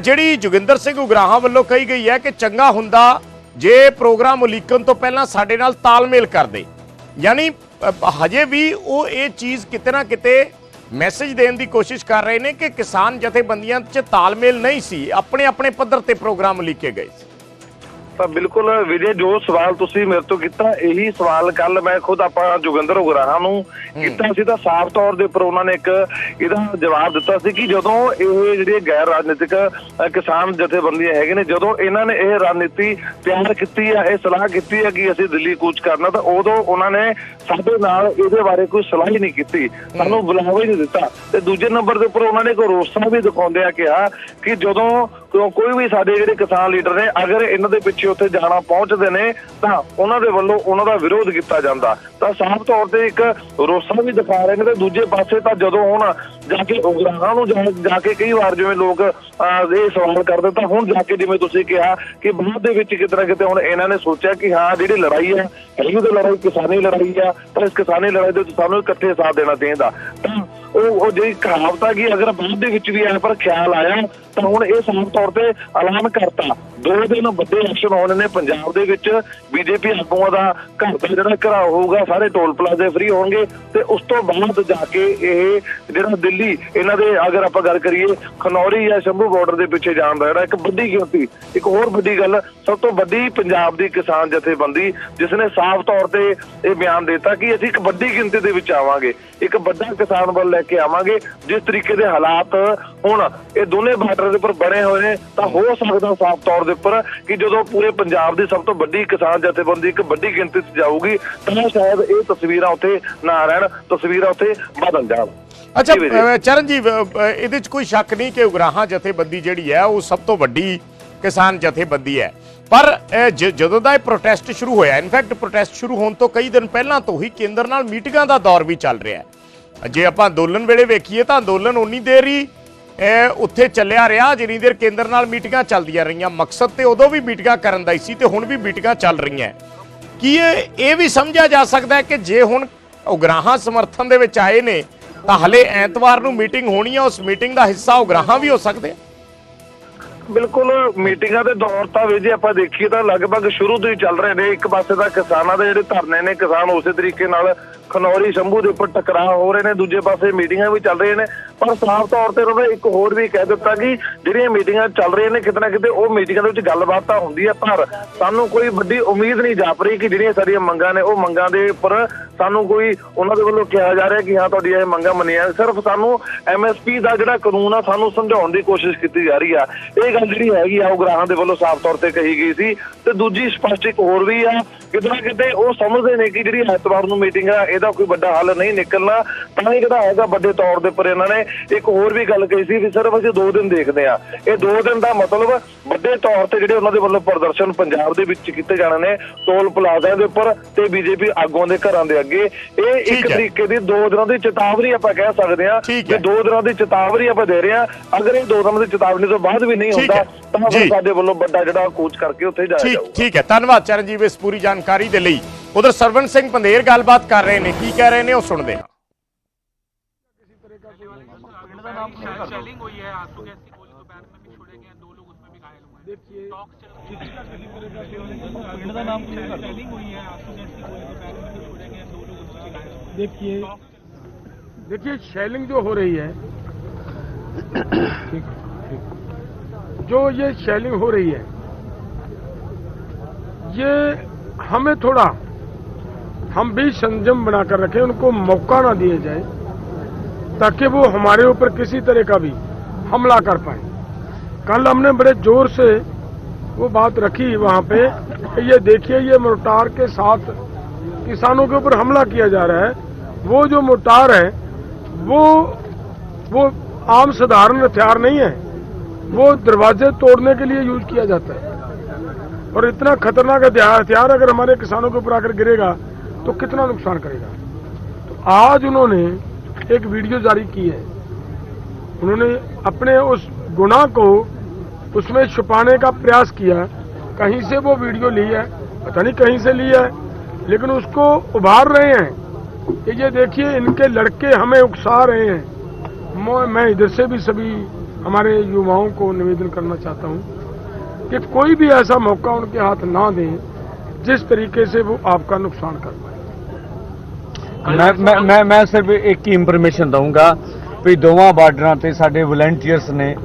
ਜਿਹੜੀ ਜੋਗਿੰਦਰ ਸਿੰਘ ਉਗਰਾਹਾਂ ਵੱਲੋਂ ਕਹੀ ਗਈ ਹੈ ਕਿ ਚੰਗਾ ਹੁੰਦਾ ਜੇ ਪ੍ਰੋਗਰਾਮ ਉਲੀਕਣ ਤੋਂ ਪਹਿਲਾਂ ਸਾਡੇ ਨਾਲ ਤਾਲਮੇਲ ਕਰਦੇ। ਯਾਨੀ ਹਜੇ ਵੀ ਉਹ ਇਹ ਚੀਜ਼ ਕਿਤੇ ਨਾ ਕਿਤੇ ਮੈਸੇਜ ਦੇਣ ਦੀ ਕੋਸ਼ਿਸ਼ ਕਰ ਰਹੇ ਨੇ ਕਿ ਕਿਸਾਨ ਜਥੇਬੰਦੀਆਂ 'ਚ ਤਾਲਮੇਲ ਨਹੀਂ ਸੀ ਆਪਣੇ ਆਪਣੇ ਪੱਧਰ ਤੇ ਪ੍ਰੋਗਰਾਮ ਉਲੀਕੇ ਗਏ ਸੀ। ਤਾਂ ਬਿਲਕੁਲ ਵਿਜੇ ਜੋ ਸਵਾਲ ਤੁਸੀਂ ਮੇਰੇ ਤੋਂ ਕੀਤਾ ਇਹੀ ਸਵਾਲ ਕੱਲ ਮੈਂ ਖੁਦ ਆਪਾਂ ਜੋਗਿੰਦਰ ਉਗਰਾਹਾਂ ਨੂੰ ਕੀਤਾ ਸੀ ਤਾਂ ਸਾਫ਼ ਤੌਰ ਦੇ ਉੱਪਰ ਉਹਨਾਂ ਨੇ ਇੱਕ ਇਹਦਾ ਜਵਾਬ ਦਿੱਤਾ ਸੀ ਕਿ ਜਦੋਂ ਇਹ ਜਿਹੜੇ ਗੈਰ ਰਾਜਨੀਤਿਕ ਕਿਸਾਨ ਜਥੇਬੰਦੀਆਂ ਹੈਗੇ ਨੇ ਜਦੋਂ ਇਹਨਾਂ ਨੇ ਇਹ ਰਣਨੀਤੀ ਤਿਆਰ ਕੀਤੀ ਹੈ ਇਹ ਸਲਾਹ ਕੀਤੀ ਹੈ ਕਿ ਅਸੀਂ ਦਿੱਲੀ ਕੂਚ ਕਰਨਾ ਤਾਂ ਉਦੋਂ ਉਹਨਾਂ ਨੇ ਸਾਡੇ ਨਾਲ ਇਹਦੇ ਬਾਰੇ ਕੋਈ ਸਲਾਹ ਹੀ ਨਹੀਂ ਕੀਤੀ। ਸਾਨੂੰ ਬੁਲਾਵਾ ਹੀ ਨਹੀਂ ਦਿੱਤਾ। ਤੇ ਦੂਜੇ ਨੰਬਰ ਦੇ ਉੱਪਰ ਉਹਨਾਂ ਨੇ ਕੋਈ ਰੋਸਾ ਵੀ ਦਿਖਾਉਂਦੇ ਆ ਕਿਹਾ ਕਿ ਜਦੋਂ ਕੋ- ਕੋਈ ਵੀ ਸਾਡੇ ਜਿਹੜੇ ਕਿਸਾਨ ਲੀਡਰ ਨੇ ਅਗਰ ਇਹਨਾਂ ਦੇ ਪਿੱਛੇ ਉੱਥੇ ਜਾਣਾ ਪਹੁੰਚਦੇ ਨੇ ਤਾਂ ਉਹਨਾਂ ਦੇ ਵੱਲੋਂ ਉਹਨਾਂ ਦਾ ਵਿਰੋਧ ਕੀਤਾ ਜਾਂਦਾ। ਤਾਂ ਸਾਫ਼ ਤੌਰ ਤੇ ਇੱਕ ਰੋਸਾ ਵੀ ਦਿਖਾ ਰਹੇ ਨੇ ਤੇ ਦੂਜੇ ਪਾਸੇ ਤਾਂ ਜਦੋਂ ਹੁਣ ਜਾ ਕੇ ਉਗਰਾਹਾਂ ਨੂੰ ਜਾ- ਕੇ ਕਈ ਵਾਰ ਜਿਵੇਂ ਲੋਕ ਅਹ, ਇਹ ਸਵਾਲ ਕਰਦੇ ਤਾਂ ਹੁਣ ਜਾ ਕੇ ਜਿਵੇਂ ਤੁਸੀਂ ਕਿਹਾ ਕਿ ਬਾਅਦ ਦੇ ਵਿੱਚ ਕਿਤੇ ਨਾ ਕਿਤੇ ਹੁਣ ਇਹਨਾਂ ਨੇ ਸੋਚਿਆ ਕਿ ਹਾਂ ਜਿਹੜੀ ਲੜਾਈ ਹੈ ਹੈਗੀ ਤਾਂ ਲੜਾਈ ਕਿਸਾਨੀ ਲੜਾਈ ਆ ਪਰ ਇਸ ਕਿਸਾਨੀ ਲੜਾਈ ਦੇ ਵਿੱਚ ਸਾਨੂੰ ਇਕੱਠੇ ਸਾਥ ਦੇਣਾ ਚਾਹੀਦਾ। ਤਾਂ ਉਹ ਉਹ ਜਿਹੜੀ ਕਹਾਵਤ ਆ ਕਿ ਅਗਰ ਬਾਅਦ ਦੇ ਵਿੱਚ ਵੀ ਐ ਪਰ ਖਿਆਲ ਆਇਆ, ਤਾਂ ਹੁਣ ਇਹ ਸਾਫ਼ ਤੌਰ ਤੇ ਐਲਾਨ ਕਰਤਾ। ਦੋ ਦਿਨ ਵੱਡੇ ਐਕਸ਼ਨ ਹੋਣੇ ਨੇ ਪੰਜਾਬ ਦੇ ਵਿੱਚ। ਬੀਜੇਪੀ ਆਗੂਆਂ ਦਾ ਘਰ ਦਾ ਜਿਹੜਾ ਘਰਾਓ ਹੋਊਗਾ, ਸਾਰੇ ਟੋਲ ਪਲਾਜ਼ੇ ਫ੍ਰੀ ਹੋਣਗੇ ਤੇ ਉਸ ਤੋਂ ਬਾਅਦ ਜਾ ਕੇ ਇਹ ਜਿਹੜਾ ਦਿੱਲੀ, ਇਹਨਾਂ ਦੇ ਅਗਰ ਆਪਾਂ ਗੱਲ ਕਰੀਏ, ਖਨੌਰੀ ਜਾਂ ਸ਼ੰਭੂ ਬਾਰਡਰ ਦੇ ਪਿੱਛੇ ਜਾਣ ਦਾ ਜਿਹੜਾ ਇੱਕ ਵੱਡੀ ਗਿਣਤੀ, ਇੱਕ ਹੋਰ ਵੱਡੀ ਗੱਲ, ਸਭ ਤੋਂ ਵੱਡੀ ਪੰਜਾਬ ਦੀ ਕਿਸਾਨ ਜਥੇਬੰਦੀ, ਜਿਸ ਨੇ ਸਾਫ਼ ਤੌਰ ਤੇ ਇਹ ਬਿਆਨ ਦਿੱਤਾ ਕਿ ਅਸੀਂ ਇੱਕ ਵੱਡੀ ਗਿਣਤੀ ਦੇ ਵਿੱਚ ਆਵਾਂਗੇ। ਇੱਕ ਵੱਡਾ ਕਿਸਾਨ ਵੱਲ ਲੈ ਕੇ ਆਵਾਂਗੇ। ਜਿਸ ਤਰੀਕੇ ਦੇ ਹਾਲਾਤ ਹੁਣ ਇਹ ਦੋਨੇ ਬਾਰਡਰ ਦੇ ਉੱਪਰ ਬਣੇ ਹੋਏ ਨੇ ਤਾਂ ਹੋ ਸਕਦਾ ਸਾਫ਼ ਤੌਰ ਦੇ ਉੱਪਰ ਕਿ ਜਦੋਂ ਪੂਰੇ ਪੰਜਾਬ ਦੀ ਸਭ ਤੋਂ ਵੱਡੀ ਕਿਸਾਨ ਜਥੇਬੰਦੀ ਇੱਕ ਵੱਡੀ ਗਿਣਤੀ 'ਚ ਜਾਊਗੀ ਤਾਂ ਸ਼ਾਇਦ ਇਹ ਤਸਵੀਰਾਂ ਉੱਥੇ ਨਾ ਰਹਿਣ ਤਸਵੀਰਾਂ ਉੱਥੇ ਬਦਲ ਜਾਣ। ਅੱਛਾ ਜੀ? ਅਹ, ਇਹਦੇ 'ਚ ਕੋਈ ਸ਼ੱਕ ਨਹੀਂ ਕਿ ਉਗਰਾਹਾਂ ਜਥੇਬੰਦੀ ਜਿਹੜੀ ਹੈ ਉਹ ਸਭ ਤੋਂ ਵੱਡੀ ਕਿਸਾਨ ਜਥੇਬੰਦੀ ਹੈ। ਪਰ ਜਦੋਂ ਦਾ ਇਹ ਪ੍ਰੋਟੈਸਟ ਸ਼ੁਰੂ ਹੋਇਆ ਇਨਫੈਕਟ ਪ੍ਰੋਟੈਸਟ ਸ਼ੁਰੂ ਹੋਣ ਤੋਂ ਕਈ ਦਿਨ ਪਹਿਲਾਂ ਤੋਂ ਹੀ ਕੇਂਦਰ ਨਾਲ ਮੀਟਿੰਗਾਂ ਦਾ ਦੌਰ ਵੀ ਚੱਲ ਰਿਹਾ ਹੈ। ਜੇ ਆਪਾਂ ਅੰਦੋਲਨ ਵੇਲੇ ਵੇਖੀਏ ਤਾਂ ਅੰਦੋਲਨ ਉਨੀ ਦੇਰ ਹੀ ਉੱਥੇ ਚੱਲਿਆ ਰਿਹਾ, ਜਿੰਨੀ ਦੇਰ ਕੇਂਦਰ ਨਾਲ ਮੀਟਿੰਗਾਂ ਚੱਲਦੀਆਂ ਰਹੀਆਂ। ਮਕਸਦ ਤੇ ਉਦੋਂ ਵੀ ਮੀਟਿੰਗਾਂ ਕਰਨ ਦਾ ਹੀ ਸੀ ਤੇ ਹੁਣ ਵੀ ਮੀਟਿੰਗਾਂ ਚੱਲ ਰਹੀਆਂ। ਕੀ ਇਹ ਇਹ ਵੀ ਸਮਝਿਆ ਜਾ ਸਕਦਾ ਹੈ ਕਿ ਜੇ ਹੁਣ ਉਗਰਾਹਾਂ ਸਮਰਥਨ ਦੇ ਵਿੱਚ ਆਏ ਨੇ, ਤਾਂ ਹਲੇ ਐਤਵਾਰ ਨੂੰ ਮੀਟਿੰਗ ਹੋਣੀ ਹੈ ਉਸ ਮੀਟਿੰਗ ਦਾ ਹਿੱਸਾ ਉਗਰਾਹਾਂ ਵੀ ਹੋ ਸਕਦੇ ਆ? ਬਿਲਕੁਲ, ਮੀਟਿੰਗਾਂ ਦੇ ਦੌਰ ਤਾਂ ਵੀ ਜੇ ਆਪਾਂ ਦੇਖੀਏ ਤਾਂ ਲਗਭਗ ਸ਼ੁਰੂ ਤੋਂ ਹੀ ਚੱਲ ਰਹੇ ਨੇ। ਇੱਕ ਪਾਸੇ ਤਾਂ ਕਿਸਾਨਾਂ ਦੇ ਜਿਹੜੇ ਧਰਨੇ ਨੇ, ਕਿਸਾਨ ਉਸੇ ਤਰੀਕੇ ਨਾਲ ਖਨੌਰੀ ਸ਼ੰਭੂ ਦੇ ਉੱਪਰ ਟਕਰਾਅ ਹੋ ਰਹੇ ਨੇ, ਦੂਜੇ ਪਾਸੇ ਮੀਟਿੰਗਾਂ ਵੀ ਚੱਲ ਰਹੀਆਂ ਨੇ। ਪਰ ਸਾਫ਼ ਤੌਰ ਤੇ ਉਹਨਾਂ ਨੇ ਇੱਕ ਹੋਰ ਵੀ ਕਹਿ ਦਿੱਤਾ ਕਿ ਜਿਹੜੀਆਂ ਮੀਟਿੰਗਾਂ ਚੱਲ ਰਹੀਆਂ ਨੇ, ਕਿਤੇ ਨਾ ਕਿਤੇ ਉਹ ਮੀਟਿੰਗਾਂ ਦੇ ਵਿੱਚ ਗੱਲਬਾਤ ਤਾਂ ਹੁੰਦੀ ਹੈ ਪਰ ਸਾਨੂੰ ਕੋਈ ਵੱਡੀ ਉਮੀਦ ਨਹੀਂ ਜਾਪ ਰਹੀ ਕਿ ਜਿਹੜੀਆਂ ਸਾਡੀਆਂ ਮੰਗਾਂ ਨੇ, ਉਹ ਮੰਗਾਂ ਦੇ ਉੱਪਰ ਸਾਨੂੰ ਕੋਈ ਉਹਨਾਂ ਦੇ ਵੱਲੋਂ ਕਿਹਾ ਜਾ ਰਿਹਾ ਕਿ ਹਾਂ, ਤੁਹਾਡੀਆਂ ਇਹ ਮੰਗਾਂ ਮੰਨੀਆਂ ਸਿਰਫ ਸਾਨੂੰ ਐਮਐਸਪੀ ਦਾ ਜਿਹੜਾ ਕਾਨੂੰਨ ਆ, ਸਾਨੂੰ ਸਮਝਾਉਣ ਦੀ ਕੋਸ਼ਿਸ਼ ਕੀਤੀ ਜਾ ਰਹੀ ਆ। ਇਹ ਗੱਲ ਜਿਹੜੀ ਹੈਗੀ ਆ, ਉਹ ਗ੍ਰਾਹਾਂ ਦੇ ਵੱਲੋਂ ਸਾਫ਼ ਤੌਰ ਤੇ ਕਹੀ ਗਈ ਸੀ। ਤੇ ਦੂਜੀ ਸਪਸ਼ਟ ਇੱਕ ਹੋਰ ਵੀ ਆ, ਕਿਤੇ ਨਾ ਕਿਤੇ ਉਹ ਸਮਝਦੇ ਨੇ ਕਿ ਜਿਹੜੀ ਐਤਵਾਰ ਨੂੰ ਮੀਟਿੰਗ ਆ ਇਹਦਾ ਕੋਈ ਵੱਡਾ ਹੱਲ ਨਹੀਂ ਨਿਕਲਣਾ ਤਾਂ ਹੀ ਜਿਹੜਾ ਹੈਗਾ ਵੱਡੇ ਤੌਰ ਦੇ ਉੱਪਰ ਇਹਨਾਂ ਨੇ। ਇੱਕ ਹੋਰ ਵੀ ਗੱਲ ਕਹੀ ਸੀ ਵੀ ਸਿਰਫ ਅਸੀਂ 2 ਦਿਨ ਦੇਖਦੇ ਆ ਇਹ 2 ਦਿਨ ਦਾ ਮਤਲਬ ਵੱਡੇ ਤੌਰ ਤੇ ਜਿਹੜੇ ਉਹਨਾਂ ਦੇ ਵੱਲੋਂ ਪ੍ਰਦਰਸ਼ਨ ਪੰਜਾਬ ਦੇ ਵਿੱਚ ਕੀਤੇ ਜਾਣੇ ਨੇ ਟੋਲ ਪਲਾਜ਼ਾ ਦੇ ਉੱਪਰ ਤੇ ਬੀਜੇਪੀ ਆਗੂਆਂ ਦੇ ਘਰਾਂ ਦੇ ਅੱਗੇ। ਇਹ ਇੱਕ। ਤਰੀਕੇ ਦੀ 2 ਦਿਨਾਂ ਦੀ ਚੇਤਾਵਨੀ ਆਪਾਂ ਕਹਿ ਸਕਦੇ ਆ ਕਿ ਹੈ। 2 ਦਿਨਾਂ ਦੀ ਚੇਤਾਵਨੀ ਆਪਾਂ ਦੇ ਰਹੇ ਆ ਅਗਰ ਇਹ 2 ਦਿਨਾਂ ਦੀ ਚੇਤਾਵਨੀ ਤੋਂ ਬਾਅਦ ਵੀ ਨਹੀਂ ਹੁੰਦਾ। ਤਾਂ ਸਾਡੇ ਵੱਲੋਂ ਵੱਡਾ ਜਿਹੜਾ ਕੋਚ ਕਰਕੇ ਉੱਥੇ ਜਾਇਆ ਜਾਊਗਾ। ਠੀਕ ਹੈ। ਧੰਨਵਾਦ ਚਰਨਜੀਤ ਇਸ ਪੂਰੀ ਜਾਣਕਾਰੀ ਦੇ ਲਈ। ਉਧਰ ਸਰਵਨ ਸਿੰਘ ਪੰਧੇਰ ਗੱਲਬਾਤ ਕਰ ਰਹੇ ਨੇ ਕੀ ਕਹਿ ਰਹੇ ਨੇ ਉਹ ਸੁਣਦੇ ਹਾਂ देखिए देखिए शेलिंग जो हो रही है ठीक ठीक जो ये शेलिंग हो रही है ये हमें थोड़ा हम भी संयम बनाकर रखें, उनको मौका ना दिया जाए, ताकि वो हमारे ऊपर किसी तरह का भी हमला कर पाए। कल हमने बड़े ज़ोर से वो बात रखी वहाँ पे ये देखिए, ये मोर्टार के साथ किसानों के ऊपर हमला किया जा रहा है। वो जो मोर्टार है, वो वो आम साधारण हथियार नहीं है। वो दरवाजे तोड़ने के लिए यूज़ किया जाता है। और इतना खतरनाक हथियार अगर हमारे किसानों के ऊपर आकर गिरेगा तो कितना नुकसान करेगा? तो आज उन्होंने एक वीडियो जारी की है। उन्होंने अपने उस गुनाह को उसमें छुपाने का प्रयास किया। कहीं से वो वीडियो ली है, पता नहीं कहीं से ली है, लेकिन उसको उभार रहे हैं कि ये देखिए, इनके लड़के हमें उकसा रहे हैं। मैं- मैं इधर से भी सभी हमारे युवाओं को निवेदन करना चाहता हूँ कि कोई भी ऐसा मौका उनके हाथ ना दें, जिस तरीके से वो आपका नुकसान कर पाए। ਮੈਂ ਮੈਂ ਮੈਂ ਮੈਂ ਸਿਰਫ ਇੱਕ ਹੀ ਇਨਫੋਰਮੇਸ਼ਨ ਦਊਂਗਾ ਵੀ ਦੋਵਾਂ ਬਾਰਡਰਾਂ ਤੇ ਸਾਡੇ ਵਲੰਟੀਅਰਸ ਨੇ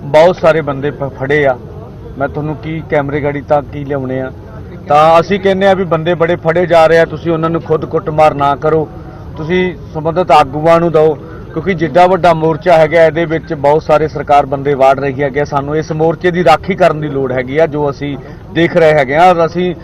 ਬਹੁਤ ਸਾਰੇ ਬੰਦੇ ਪ- ਫੜੇ ਆ। ਮੈਂ ਤੁਹਾਨੂੰ ਕੀ ਕੈਮਰੇ ਗਾੜੀ ਤਾਂ ਕੀ ਲਿਆਉਣੇ ਆ। ਤਾਂ ਅਸੀਂ ਕਹਿੰਦੇ ਆ ਵੀ ਬੰਦੇ ਬੜੇ ਫੜੇ ਜਾ ਰਹੇ ਆ, ਤੁਸੀਂ ਉਹਨਾਂ ਨੂੰ ਖੁਦ ਕੁੱਟਮਾਰ ਨਾ ਕਰੋ। ਤੁਸੀਂ ਸੰਬੰਧਿਤ ਆਗੂਆਂ ਨੂੰ ਦਿਓ। ਕਿਉਂਕਿ ਜਿੱਡਾ ਵੱਡਾ ਮੋਰਚਾ ਹੈਗਾ, ਇਹਦੇ ਵਿੱਚ ਬਹੁਤ ਸਾਰੇ ਸਰਕਾਰ ਬੰਦੇ ਵਾੜ ਰਹੀ ਹੈਗੇ ਆ। ਸਾਨੂੰ ਇਸ ਮੋਰਚੇ ਦੀ ਰਾਖੀ ਕਰਨ ਦੀ ਲੋੜ ਹੈਗੀ ਆ, ਜੋ ਅਸੀਂ ਦੇਖ ਰਹੇ ਹੈਗੇ ਆ। ਔਰ ਅਸੀਂ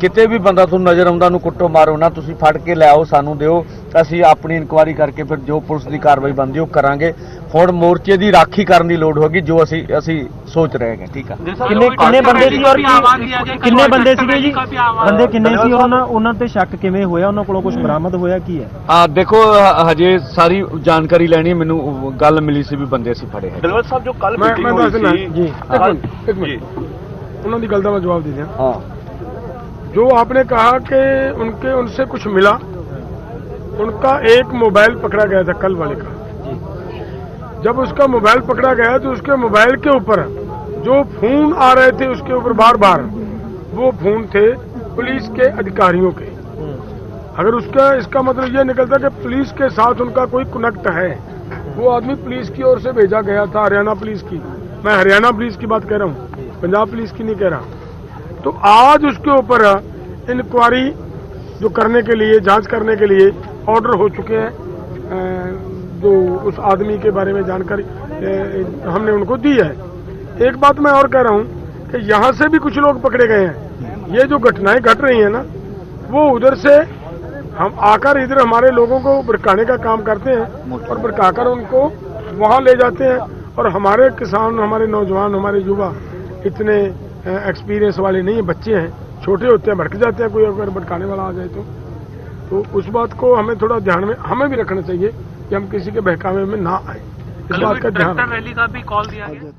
ਕਿਤੇ ਵੀ ਬੰਦਾ ਤੁਹਾਨੂੰ ਨਜ਼ਰ ਆਉਂਦਾ ਨੂੰ ਕੁੱਟੋ, ਮਾਰੋ ਨਾ, ਤੁਸੀਂ ਫੜ ਕੇ ਲੈ ਆਓ, ਸਾਨੂੰ ਦਿਓ। ਅਸੀਂ ਆਪਣੀ ਇਨਕੁਆਇਰੀ ਕਰਕੇ ਫਿਰ ਜੋ ਪੁਲਿਸ ਦੀ ਕਾਰਵਾਈ ਬਣਦੀ, ਉਹ ਕਰਾਂਗੇ। ਹੁਣ ਮੋਰਚੇ ਦੀ ਰਾਖੀ ਕਰਨ ਦੀ ਲੋੜ ਹੋਗੀ ਜੋ ਅਸੀਂ ਅਸੀਂ ਸੋਚ ਰਹੇ ਹੈਗੇ ਠੀਕ ਆ ਕਿੰਨੇ ਕਿੰਨੇ ਬੰਦੇ ਸੀ ਔਰ ਕੀ- ਕਿੰਨੇ ਬੰਦੇ ਸੀਗੇ ਜੀ ਬੰਦੇ ਕਿੰਨੇ ਸੀ ਔਰ ਉਹਨਾਂ ਉਹਨਾਂ ਤੇ ਸ਼ੱਕ ਕਿਵੇਂ ਹੋਇਆ ਉਹਨਾਂ ਕੋਲੋਂ ਕੁਝ ਬਰਾਮਦ ਹੋਇਆ ਕੀ ਹੈ ਆ ਦੇਖੋ ਹ- ਹਜੇ ਸਾਰੀ ਜਾਣਕਾਰੀ ਲੈਣੀ ਹੈ, ਮੈਨੂੰ ਉਹ ਗੱਲ ਮਿਲੀ ਸੀ ਵੀ ਬੰਦੇ ਅਸੀਂ ਫੜੇ ਹੈ ਦਿਲਵਰ ਸਾਹਿਬ ਜੋ ਕੱਲ ਮੈਂ ਮੈਂ ਦੱਸ ਦਿੰਦਾ ਜੀ ਇੱਕ ਮਿੰਟ ਇੱਕ ਮਿੰਟ उन्होंने गल का मैं जवाब दे दिया ਹਾਂ जो आपने कहा कि उनके उनसे कुछ मिला उनका एक मोबाइल पकड़ा गया था कल वाले का जब उसका मोबाइल पकड़ा गया तो उसके मोबाइल के ऊपर जो फ़ोन आ रहे थे उसके ऊपर बार बार वो फ़ोन थे पुलिस के अधिकारियों के। अगर उसका, इसका मतलब ये निकलता कि पुलिस के साथ उनका कोई कनेक्ट है, वो आदमी पुलिस की ओर से भेजा गया था, हरियाणा पुलिस की। मैं हरियाणा पुलिस की बात कह रहा हूँ, पंजाब पुलिस की नहीं कह रहा। तो आज उसके ऊपर इंक्वायरी जो करने के लिए, जाँच करने के लिए ऑर्डर हो चुके हैं जो उस आदमी के बारे में जानकारी हमने उनको दी है। एक बात मैं और कह रहा हूँ कि यहाँ से भी कुछ लोग पकड़े गए हैं। ये जो घटनाएँ घट रही हैं ना, वो उधर से हम आकर इधर हमारे लोगों को भड़काने का काम करते हैं और भड़काकर उनको वहाँ ले जाते हैं। और हमारे किसान, हमारे नौजवान, हमारे युवा इतने एक्सपीरियंस वाले नहीं है, बच्चे हैं। छोटे होते हैं, भड़क जाते हैं कोई अगर भड़काने वाला आ जाए तो। तो उस बात को हमें थोड़ा ध्यान में, हमें भी रखना चाहिए कि हम किसी के बहकावे में ना आए इस बात का ध्यान रखें। रैली का भी कॉल दिया गया